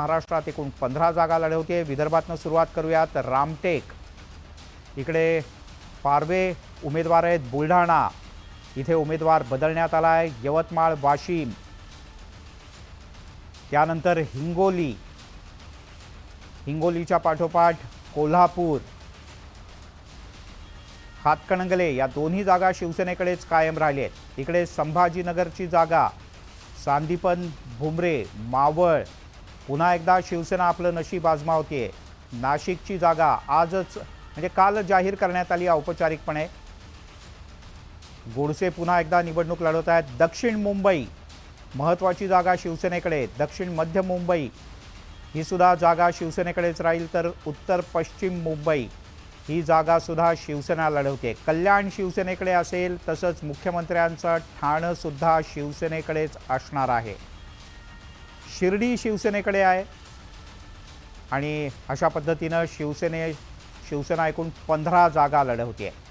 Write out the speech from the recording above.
महाराष्ट्रात एकूण पंधरा जागा लढवते विदर्भातनं सुरुवात करूयात रामटेक. इकडे पारवे उमेदवार आहेत बुलढाणा. इथे उमेदवार बदलण्यात आला आहे यवतमाळ वाशिम. त्यानंतर हिंगोली. हिंगोलीच्या पाठोपाठ कोल्हापूर. हातकणंगले या दोन्ही जागा शिवसेनेकडेच कायम राहिले आहेत. इकडे संभाजीनगरची जागा सांदीपन भुमरे मावळ. पुन्हा एकदा शिवसेना आपलं नशीब आजमावतीये. नाशिकची जागा आजच म्हणजे काल जाहीर करण्यात आली औपचारिकपणे. गोडसे पुन्हा एकदा निवडणूक लढवत आहेत. दक्षिण मुंबई महत्त्वाची जागा शिवसेनेकडे. दक्षिण मध्य मुंबई ही सुद्धा जागा शिवसेनेकडेच राहील तर उत्तर पश्चिम मुंबई ही जागासुद्धा शिवसेना लढवते. कल्याण शिवसेनेकडे असेल तसंच मुख्यमंत्र्यांचं ठाणंसुद्धा शिवसेनेकडेच असणार आहे. शिर्डी शिवसेनेकडे आहे. आणि अशा पद्धतीनं शिवसेने शिवसेना एकूण पंधरा जागा लढवते आहे